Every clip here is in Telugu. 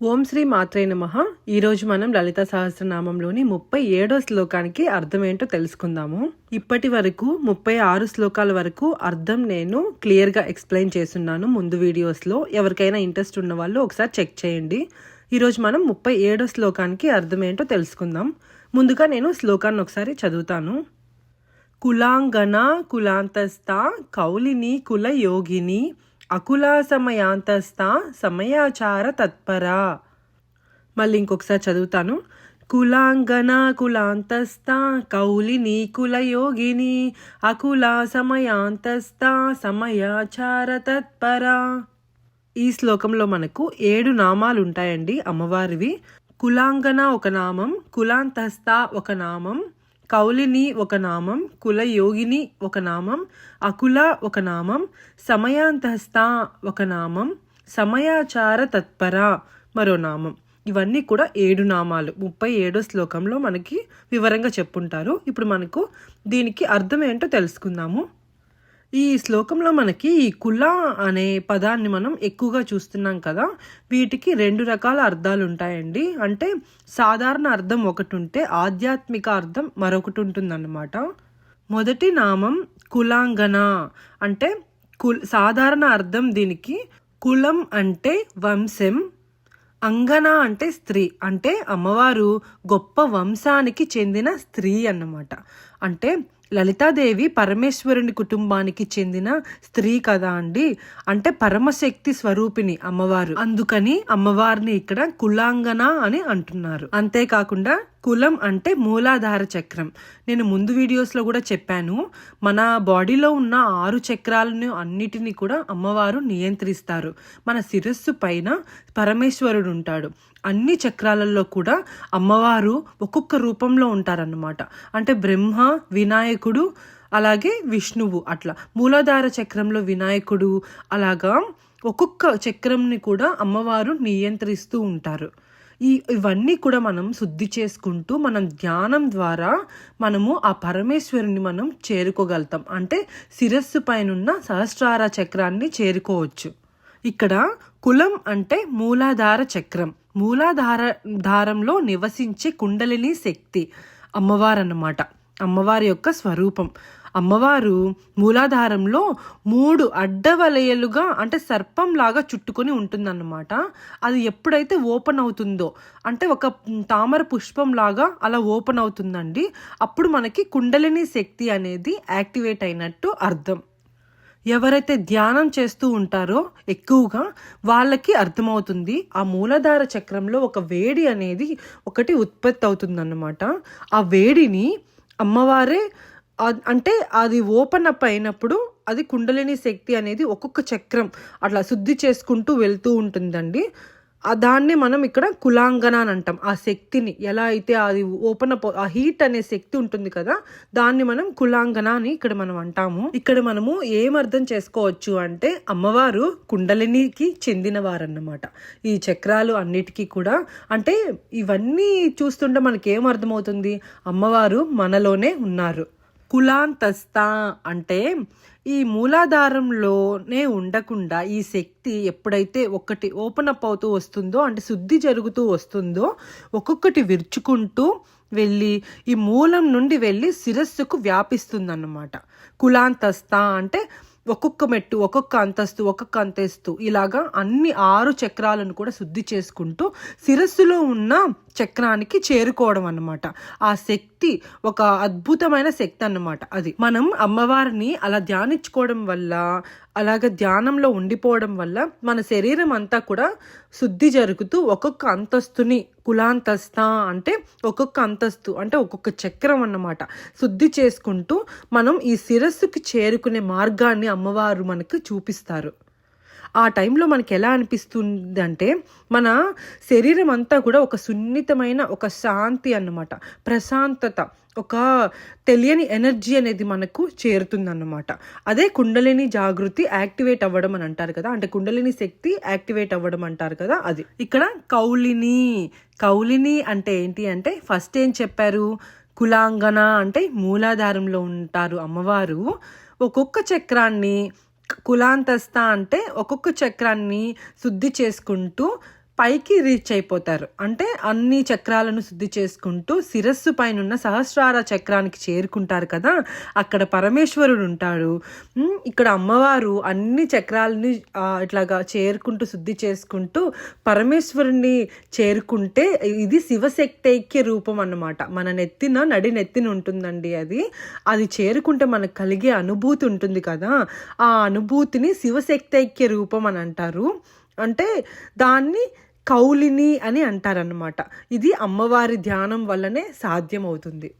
ఓం శ్రీ మాత్రే నమ. ఈరోజు మనం లలిత సహస్రనామంలోని ముప్పై ఏడో శ్లోకానికి అర్థం ఏంటో తెలుసుకుందాము. ఇప్పటి వరకు ముప్పై ఆరు శ్లోకాల వరకు అర్థం నేను క్లియర్గా ఎక్స్ప్లెయిన్ చేస్తున్నాను ముందు వీడియోస్లో. ఎవరికైనా ఇంట్రెస్ట్ ఉన్న వాళ్ళు ఒకసారి చెక్ చేయండి. ఈరోజు మనం ముప్పై ఏడో శ్లోకానికి అర్థం ఏంటో తెలుసుకుందాం. ముందుగా నేను శ్లోకాన్ని ఒకసారి చదువుతాను. కులాంగన కులాంతస్థ కౌలిని కుల యోగిని అకులా సమయాంతస్థ సమయాచార తత్పర. మళ్ళీ ఇంకొకసారి చదువుతాను. కులాంగన కులాంతస్థ కౌలి కుల యోగిని అకుల సమయాంతస్థ సమయాచార తత్పర. ఈ శ్లోకంలో మనకు ఏడు నామాలు ఉంటాయండి అమ్మవారివి. కులాంగన ఒక నామం కులాంతస్థ ఒక నామం కౌలిని ఒక నామం కుల యోగిని ఒక నామం అకుల ఒక నామం సమయాంతస్థ ఒక నామం సమయాచార తత్పర మరో నామం. ఇవన్నీ కూడా ఏడు నామాలు. ముప్పై ఏడో శ్లోకంలో మనకి వివరంగా చెప్పుంటారు. ఇప్పుడు మనకు దీనికి అర్థం ఏంటో తెలుసుకుందాము. ఈ శ్లోకంలో మనకి ఈ కుల అనే పదాన్ని మనం ఎక్కువగా చూస్తున్నాం కదా వీటికి రెండు రకాల అర్థాలు ఉంటాయండి. అంటే సాధారణ అర్థం ఒకటి ఉంటే ఆధ్యాత్మిక అర్థం మరొకటి ఉంటుందన్నమాట మొదటి నామం కులాంగన అంటే కుల్ సాధారణ అర్థం దీనికి కులం అంటే వంశం అంగన అంటే స్త్రీ. అంటే అమ్మవారు గొప్ప వంశానికి చెందిన స్త్రీ అన్నమాట. అంటే లలితాదేవి పరమేశ్వరుని కుటుంబానికి చెందిన స్త్రీ కదా అండి. అంటే పరమశక్తి స్వరూపిణి అమ్మవారు. అందుకని అమ్మవారిని ఇక్కడ కులాంగన అని అంటున్నారు. అంతేకాకుండా కులం అంటే మూలాధార చక్రం. నేను ముందు వీడియోస్లో కూడా చెప్పాను మన బాడీలో ఉన్న ఆరు చక్రాలను అన్నిటినీ కూడా అమ్మవారు నియంత్రిస్తారు. మన శిరస్సు పైన పరమేశ్వరుడు ఉంటాడు. అన్ని చక్రాలలో కూడా అమ్మవారు ఒక్కొక్క రూపంలో ఉంటారన్నమాట. అంటే బ్రహ్మ వినాయకుడు అలాగే విష్ణువు అట్లా. మూలాధార చక్రంలో వినాయకుడు అలాగా ఒక్కొక్క చక్రంని కూడా అమ్మవారు నియంత్రిస్తూ ఉంటారు. ఈ ఇవన్నీ కూడా మనం శుద్ధి చేసుకుంటూ మనం ధ్యానం ద్వారా మనము ఆ పరమేశ్వరుని మనం చేరుకోగలుగుతాం. అంటే శిరస్సు పైనున్న సహస్రార చక్రాన్ని చేరుకోవచ్చు. ఇక్కడ కులం అంటే మూలాధార చక్రం. మూలాధార ధారంలో నివసించే కుండలిని శక్తి అమ్మవారు అన్నమాట అమ్మవారి యొక్క స్వరూపం. అమ్మవారు మూలాధారంలో మూడు అడ్డవలయలుగా అంటే సర్పంలాగా చుట్టుకొని ఉంటుందన్నమాట. అది ఎప్పుడైతే ఓపెన్ అవుతుందో అంటే ఒక తామర పుష్పం లాగా అలా ఓపెన్ అవుతుందండి. అప్పుడు మనకి కుండలిని శక్తి అనేది యాక్టివేట్ అయినట్టు అర్థం. ఎవరైతే ధ్యానం చేస్తూ ఉంటారో ఎక్కువగా వాళ్ళకి అర్థమవుతుంది. ఆ మూలాధార చక్రంలో ఒక వేడి అనేది ఒకటి ఉత్పత్తి అవుతుందన్నమాట. ఆ వేడిని అమ్మవారే అంటే అది ఓపెన్ అప్ అయినప్పుడు అది కుండలిని శక్తి అనేది ఒక్కొక్క చక్రం అట్లా శుద్ధి చేసుకుంటూ వెళ్తూ ఉంటుందండి. దాన్ని మనం ఇక్కడ కులాంగన అని అంటాం. ఆ శక్తిని ఎలా అయితే అది ఓపెన్ అప్ ఆ హీట్ అనే శక్తి ఉంటుంది కదా దాన్ని మనం కులాంగన అని ఇక్కడ మనం అంటాము. ఇక్కడ మనము ఏం అర్థం చేసుకోవచ్చు అంటే అమ్మవారు కుండలినికి చెందినవారన్నమాట. ఈ చక్రాలు అన్నిటికీ కూడా. అంటే ఇవన్నీ చూస్తుంటే మనకి ఏం అర్థమవుతుంది? అమ్మవారు మనలోనే ఉన్నారు. కులాంతస్థ అంటే ఈ మూలాధారంలోనే ఉండకుండా ఈ శక్తి ఎప్పుడైతే ఒక్కటి ఓపెన్ అప్ అవుతూ వస్తుందో అంటే శుద్ధి జరుగుతూ వస్తుందో ఒక్కొక్కటి విరుచుకుంటూ వెళ్ళి ఈ మూలం నుండి వెళ్ళి శిరస్సుకు వ్యాపిస్తుందన్నమాట. కులాంతస్థ అంటే ఒక్కొక్క మెట్టు ఒక్కొక్క అంతస్తు ఒక్కొక్క అంతస్తు ఇలాగా అన్ని ఆరు చక్రాలను కూడా శుద్ధి చేసుకుంటూ శిరస్సులో ఉన్న చక్రానికి చేరుకోవడం అన్నమాట. ఆ శక్తి ఒక అద్భుతమైన శక్తి అన్నమాట అది. మనం అమ్మవారిని అలా ధ్యానించుకోవడం వల్ల అలాగ ధ్యానంలో ఉండిపోవడం వల్ల మన శరీరం అంతా కూడా శుద్ధి జరుగుతూ ఒక్కొక్క అంతస్తుని కులాంతస్థ అంటే ఒక్కొక్క అంతస్తు అంటే ఒక్కొక్క చక్రం అన్నమాట. శుద్ధి చేసుకుంటూ మనం ఈ శిరస్సుకి చేరుకునే మార్గాన్ని అమ్మవారు మనకు చూపిస్తారు. ఆ టైంలో మనకి ఎలా అనిపిస్తుంది అంటే మన శరీరం అంతా కూడా ఒక సున్నితమైన ఒక శాంతి అన్నమాట. ప్రశాంతత ఒక తెలియని ఎనర్జీ అనేది మనకు చేరుతుందన్నమాట. అదే కుండలిని జాగృతి యాక్టివేట్ అవ్వడం అని అంటారు కదా. అంటే కుండలిని శక్తి యాక్టివేట్ అవ్వడం అంటారు కదా అది. ఇక్కడ కౌలిని కౌలిని అంటే ఏంటి అంటే ఫస్ట్ ఏం చెప్పారు? కులాంగన అంటే మూలాధారంలో ఉంటారు అమ్మవారు. ఒక్కొక్క చక్రాన్ని కులాంతస్థ అంటే ఒక్కొక్క చక్రాన్ని శుద్ధి చేసుకుంటూ పైకి రీచ్ అయిపోతారు. అంటే అన్ని చక్రాలను శుద్ధి చేసుకుంటూ శిరస్సు పైన సహస్రార చక్రానికి చేరుకుంటారు కదా అక్కడ పరమేశ్వరుడు ఉంటాడు. ఇక్కడ అమ్మవారు అన్ని చక్రాలని ఇట్లాగా చేరుకుంటూ శుద్ధి చేసుకుంటూ పరమేశ్వరుని చేరుకుంటే ఇది శివశక్తైక్య రూపం అన్నమాట. మన నెత్తిన నడి నెత్తిన ఉంటుందండి అది. అది చేరుకుంటే మనకు కలిగే అనుభూతి ఉంటుంది కదా. ఆ అనుభూతిని శివశక్తైక్య రూపం అని అంటారు. అంటే దాన్ని కౌలిని అని అంటారనమాట ఇది అమ్మవారి ధ్యానం వల్లనే సాధ్యమవుతుంది.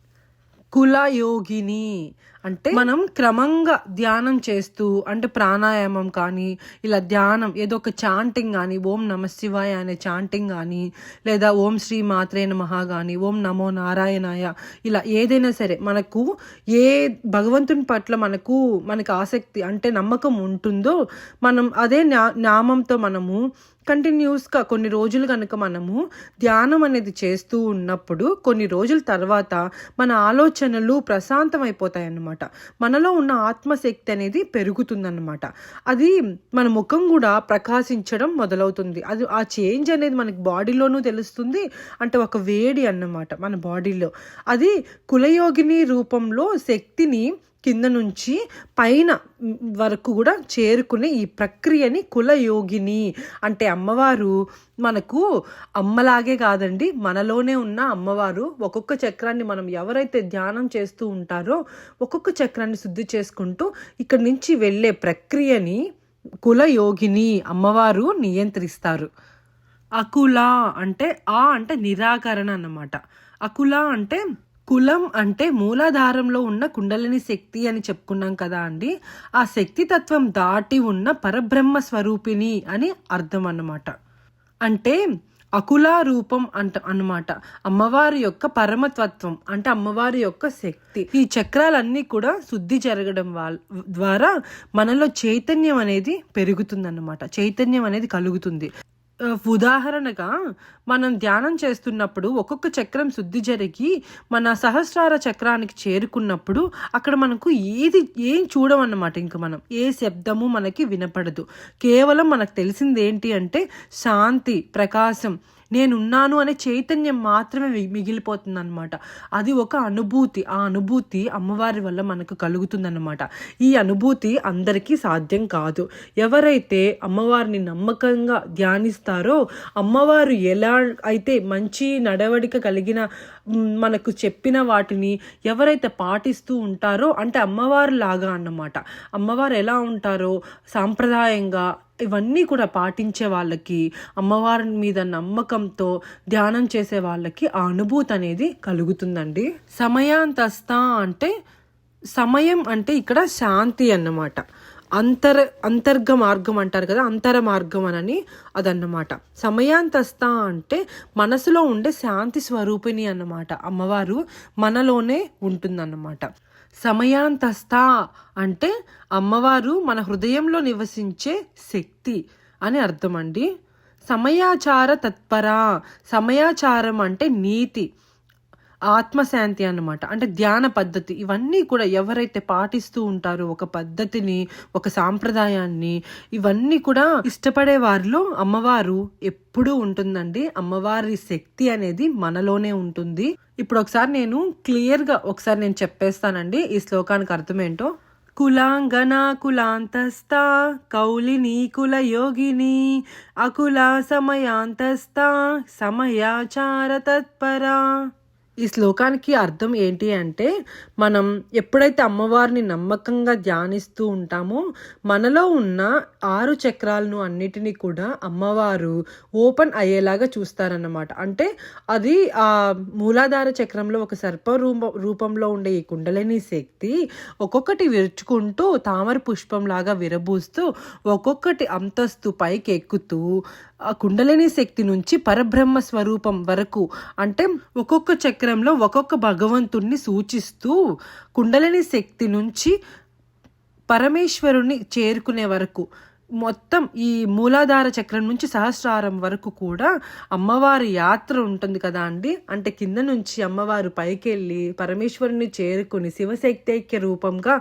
కులయోగిని అంటే మనం క్రమంగా ధ్యానం చేస్తూ అంటే ప్రాణాయామం కానీ ఇలా ధ్యానం ఏదో ఒక చాంటింగ్ కానీ ఓం నమ శివాయ అనే చాంటింగ్ కానీ లేదా ఓం శ్రీ మాత్రే నమః కానీ ఓం నమో నారాయణాయ ఇలా ఏదైనా సరే మనకు ఏ భగవంతుని పట్ల మనకు మనకు ఆసక్తి అంటే నమ్మకం ఉంటుందో మనం అదే నా నామంతో మనము కంటిన్యూస్గా కొన్ని రోజులు కనుక మనము ధ్యానం అనేది చేస్తూ ఉన్నప్పుడు కొన్ని రోజుల తర్వాత మన ఆలోచనలు ప్రశాంతమైపోతాయి అన్నమాట మనలో ఉన్న ఆత్మశక్తి అనేది పెరుగుతుందన్నమాట. అది మన ముఖం కూడా ప్రకాశించడం మొదలవుతుంది. అది ఆ చేంజ్ అనేది మనకి బాడీలోనూ తెలుస్తుంది. అంటే ఒక వేడి అన్నమాట మన బాడీలో. అది కులయోగిని రూపంలో శక్తిని కింద నుంచి పైన వరకు కూడా చేరుకునే ఈ ప్రక్రియని కులయోగిని. అంటే అమ్మవారు మనకు అమ్మలాగే కాదండి మనలోనే ఉన్న అమ్మవారు ఒక్కొక్క చక్రాన్ని మనం ఎవరైతే ధ్యానం చేస్తూ ఉంటారో ఒక్కొక్క చక్రాన్ని శుద్ధి చేసుకుంటూ ఇక్కడి నుంచి వెళ్ళే ప్రక్రియని కులయోగిని అమ్మవారు నియంత్రిస్తారు. అకుల అంటే ఆ అంటే నిరాకరణ అన్నమాట. అకుల అంటే కులం అంటే మూలాధారంలో ఉన్న కుండలిని శక్తి అని చెప్పుకున్నాం కదా అండి. ఆ శక్తి తత్వం దాటి ఉన్న పరబ్రహ్మ స్వరూపిణి అని అర్థం అన్నమాట. అంటే అకుల రూపం అంట అన్నమాట. అమ్మవారి యొక్క పరమతత్వం అంటే అమ్మవారి యొక్క శక్తి. ఈ చక్రాలన్నీ కూడా శుద్ధి జరగడం వాళ్ళ ద్వారా మనలో చైతన్యం అనేది పెరుగుతుందన్నమాట. చైతన్యం అనేది కలుగుతుంది. ఉదాహరణగా మనం ధ్యానం చేస్తున్నప్పుడు ఒక్కొక్క చక్రం శుద్ధి జరిగి మన సహస్రార చక్రానికి చేరుకున్నప్పుడు అక్కడ మనకు ఏది ఏం చూడమన్నమాట ఇంక మనం. ఏ శబ్దము మనకి వినపడదు. కేవలం మనకు తెలిసింది ఏంటి అంటే శాంతి ప్రకాశం నేనున్నాను అనే చైతన్యం మాత్రమే మి- మిగిలిపోతుంది అనమాట అది ఒక అనుభూతి. ఆ అనుభూతి అమ్మవారి వల్ల మనకు కలుగుతుందన్నమాట. ఈ అనుభూతి అందరికీ సాధ్యం కాదు. ఎవరైతే అమ్మవారిని నమ్మకంగా ధ్యానిస్తారో అమ్మవారు ఎలా అయితే మంచి నడవడిక కలిగిన మనకు చెప్పిన వాటిని ఎవరైతే పాటిస్తూ ఉంటారో అంటే అమ్మవారు లాగా అన్నమాట. అమ్మవారు ఎలా ఉంటారో సాంప్రదాయంగా ఇవన్నీ కూడా పాటించే వాళ్ళకి అమ్మవారి మీద నమ్మకంతో ధ్యానం చేసే వాళ్ళకి ఆ అనుభూతి అనేది కలుగుతుందండి. సమయాంతస్త అంటే సమయం అంటే ఇక్కడ శాంతి అన్నమాట. అంతర్ అంతర్గ మార్గం అంటారు కదా అంతర మార్గం అని అదన్నమాట. సమయాంతస్త అంటే మనసులో ఉండే శాంతి స్వరూపిణి అన్నమాట. అమ్మవారు మనలోనే ఉంటుందన్నమాట. సమయాంతస్థ అంటే అమ్మవారు మన హృదయంలో నివసించే శక్తి అని అర్థం అండి సమయాచార తత్పర సమయాచారం అంటే నీతి. ఆత్మశాంతి అన్నమాట. అంటే ధ్యాన పద్ధతి. ఇవన్నీ కూడా ఎవరైతే పాటిస్తూ ఉంటారో ఒక పద్ధతిని ఒక సాంప్రదాయాన్ని ఇవన్నీ కూడా ఇష్టపడే వారిలో అమ్మవారు ఎప్పుడూ ఉంటుందండి. అమ్మవారి శక్తి అనేది మనలోనే ఉంటుంది. ఇప్పుడు ఒకసారి నేను క్లియర్గా ఒకసారి నేను చెప్పేస్తానండి. ఈ శ్లోకానికి అర్థమేంటో? కులాంగనా కులాంతస్థ కౌలిని కుల యోగిని అకుల సమయాంతస్థ సమయాచార తత్పర. ఈ శ్లోకానికి అర్థం ఏంటి అంటే మనం ఎప్పుడైతే అమ్మవారిని నమ్మకంగా ధ్యానిస్తూ ఉంటామో మనలో ఉన్న ఆరు చక్రాలను అన్నిటినీ కూడా అమ్మవారు ఓపెన్ అయ్యేలాగా చూస్తారన్నమాట. అంటే అది ఆ మూలాధార చక్రంలో ఒక సర్ప రూప రూపంలో ఉండే ఈ కుండలిని శక్తి ఒక్కొక్కటి విరుచుకుంటూ తామర పుష్పం లాగా విరబూస్తూ ఒక్కొక్కటి అంతస్తు పైకి ఎక్కుతూ ఆ కుండలిని శక్తి నుంచి పరబ్రహ్మ స్వరూపం వరకు అంటే ఒక్కొక్క చక్ర చక్రంలో ఒక్కొక్క భగవంతుణ్ణి సూచిస్తూ కుండలిని శక్తి నుంచి పరమేశ్వరుని చేరుకునే వరకు మొత్తం ఈ మూలాధార చక్రం నుంచి సహస్రారం వరకు కూడా అమ్మవారి యాత్ర ఉంటుంది కదా అండి? అంటే కింద నుంచి అమ్మవారు పైకెళ్ళి పరమేశ్వరుని చేరుకుని శివశక్తైక్య రూపంగా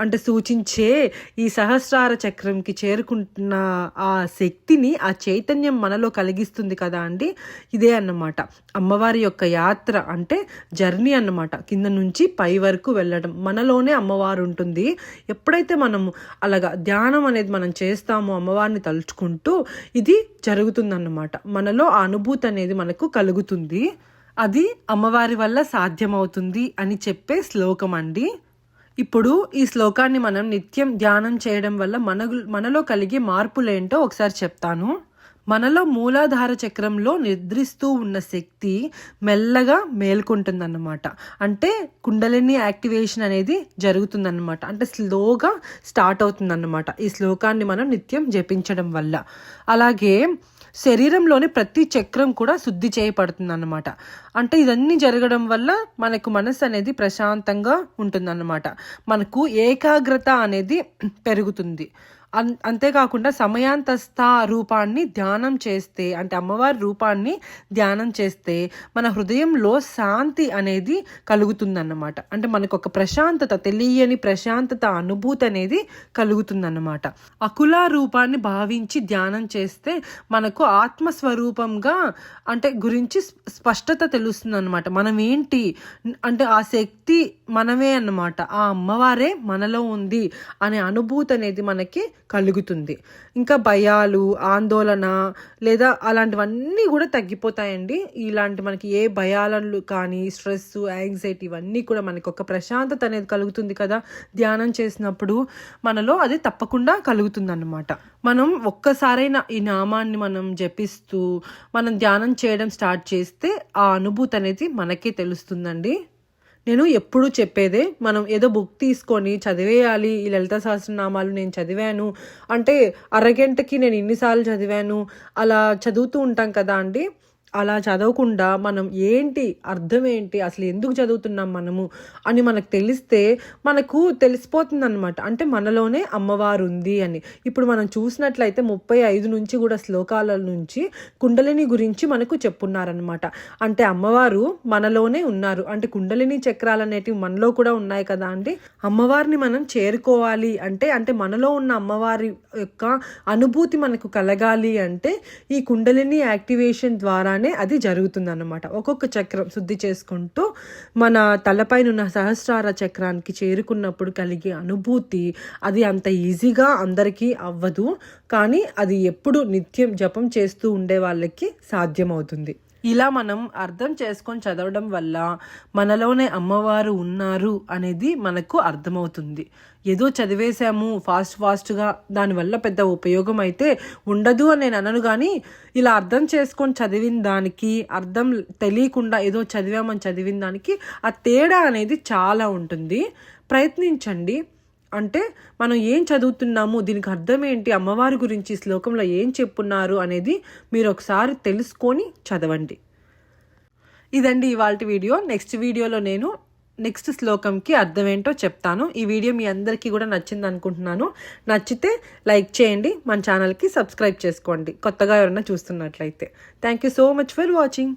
అంటే సూచించే ఈ సహస్రార చక్రంకి చేరుకుంటున్న ఆ శక్తిని ఆ చైతన్యం మనలో కలిగిస్తుంది కదా అండి? ఇదే అన్నమాట. అమ్మవారి యొక్క యాత్ర అంటే జర్నీ అన్నమాట. కింద నుంచి పై వరకు వెళ్ళడం. మనలోనే అమ్మవారు ఉంటుంది. ఎప్పుడైతే మనము అలాగా ధ్యానం అనేది మనం చేస్తామో అమ్మవారిని తలుచుకుంటూ ఇది జరుగుతుందన్నమాట. మనలో ఆ అనుభూతి అనేది మనకు కలుగుతుంది. అది అమ్మవారి వల్ల సాధ్యమవుతుంది అని చెప్పే శ్లోకం అండి. ఇప్పుడు ఈ శ్లోకాన్ని మనం నిత్యం ధ్యానం చేయడం వల్ల మన మనలో కలిగే మార్పులేంటో ఒకసారి చెప్తాను. మనలో మూలాధార చక్రంలో నిద్రిస్తూ ఉన్న శక్తి మెల్లగా మేల్కొంటుందన్నమాట. అంటే కుండలిని యాక్టివేషన్ అనేది జరుగుతుందన్నమాట. అంటే స్లోగా స్టార్ట్ అవుతుందన్నమాట ఈ శ్లోకాన్ని మనం నిత్యం జపించడం వల్ల. అలాగే శరీరంలోని ప్రతి చక్రం కూడా శుద్ధి చేయబడుతుంది అన్నమాట అంటే ఇదన్నీ జరగడం వల్ల మనకు మనసు అనేది ప్రశాంతంగా ఉంటుందన్నమాట. మనకు ఏకాగ్రత అనేది పెరుగుతుంది. అన్ అంతేకాకుండా సమయాంతస్థ రూపాన్ని ధ్యానం చేస్తే అంటే అమ్మవారి రూపాన్ని ధ్యానం చేస్తే మన హృదయంలో శాంతి అనేది కలుగుతుందన్నమాట. అంటే మనకు ఒక ప్రశాంతత తెలియని ప్రశాంతత అనుభూతి అనేది కలుగుతుందన్నమాట. అకుల రూపాన్ని భావించి ధ్యానం చేస్తే మనకు ఆత్మస్వరూపంగా అంటే గురించి స్పష్టత తెలుస్తుంది అనమాట మనం ఏంటి అంటే ఆ శక్తి మనమే అన్నమాట. ఆ అమ్మవారే మనలో ఉంది అనే అనుభూతి అనేది మనకి కలుగుతుంది. ఇంకా భయాలు ఆందోళన లేదా అలాంటివన్నీ కూడా తగ్గిపోతాయండి. ఇలాంటి మనకి ఏ భయాలను కానీ స్ట్రెస్ యాంగ్జైటీ ఇవన్నీ కూడా మనకి ఒక ప్రశాంతత అనేది కలుగుతుంది కదా. ధ్యానం చేసినప్పుడు మనలో అది తప్పకుండా కలుగుతుంది అన్నమాట మనం ఒక్కసారైనా ఈ నామాన్ని మనం జపిస్తూ మనం ధ్యానం చేయడం స్టార్ట్ చేస్తే ఆ అనుభూతి అనేది మనకే తెలుస్తుందండి. నేను ఎప్పుడు చెప్పేదే మనం ఏదో బుక్ తీసుకొని చదివేయాలి ఈ లలిత సహస్రనామాలు నేను చదివాను అంటే అరగంటకి నేను ఇన్నిసార్లు చదివాను అలా చదువుతూ ఉంటాం కదా అండి. అలా చదవకుండా మనం ఏంటి అర్థం ఏంటి అసలు ఎందుకు చదువుతున్నాం మనము అని మనకు తెలిస్తే మనకు తెలిసిపోతుంది అనమాట అంటే మనలోనే అమ్మవారు ఉంది అని. ఇప్పుడు మనం చూసినట్లయితే ముప్పై ఐదు నుంచి కూడా శ్లోకాల నుంచి కుండలిని గురించి మనకు చెప్పున్నారనమాట అంటే అమ్మవారు మనలోనే ఉన్నారు. అంటే కుండలిని చక్రాలు అనేటివి మనలో కూడా ఉన్నాయి కదా అండి? అమ్మవారిని మనం చేరుకోవాలి అంటే అంటే మనలో ఉన్న అమ్మవారి యొక్క అనుభూతి మనకు కలగాలి అంటే ఈ కుండలిని యాక్టివేషన్ ద్వారానే అది జరుగుతుందన్నమాట. ఒక్కొక్క చక్రం శుద్ధి చేసుకుంటూ మన తలపైన ఉన్న సహస్రార చక్రానికి చేరుకున్నప్పుడు కలిగే అనుభూతి అది అంత ఈజీగా అందరికీ అవ్వదు. కానీ అది ఎప్పుడు నిత్యం జపం చేస్తూ ఉండే వాళ్ళకి సాధ్యమవుతుంది. ఇలా మనం అర్థం చేసుకొని చదవడం వల్ల మనలోనే అమ్మవారు ఉన్నారు అనేది మనకు అర్థమవుతుంది. ఏదో చదివేశాము ఫాస్ట్ ఫాస్ట్గా దానివల్ల పెద్ద ఉపయోగం అయితే ఉండదు అని నేను అనను కానీ ఇలా అర్థం చేసుకొని చదివిన దానికి అర్థం తెలియకుండా ఏదో చదివామని చదివిన దానికి ఆ తేడా అనేది చాలా ఉంటుంది. ప్రయత్నించండి. అంటే మనం ఏం చదువుతున్నాము దీనికి అర్థం ఏంటి అమ్మవారి గురించి శ్లోకంలో ఏం చెప్పున్నారు అనేది మీరు ఒకసారి తెలుసుకొని చదవండి. ఇదండి ఇవాళ వీడియో. నెక్స్ట్ వీడియోలో నేను నెక్స్ట్ శ్లోకంకి అర్థం ఏంటో చెప్తాను. ఈ వీడియో మీ అందరికీ కూడా నచ్చింది అనుకుంటున్నాను. నచ్చితే లైక్ చేయండి మన ఛానల్కి సబ్స్క్రైబ్ చేసుకోండి. కొత్తగా ఎవరైనా చూస్తున్నట్లయితే. Thank you so much for watching.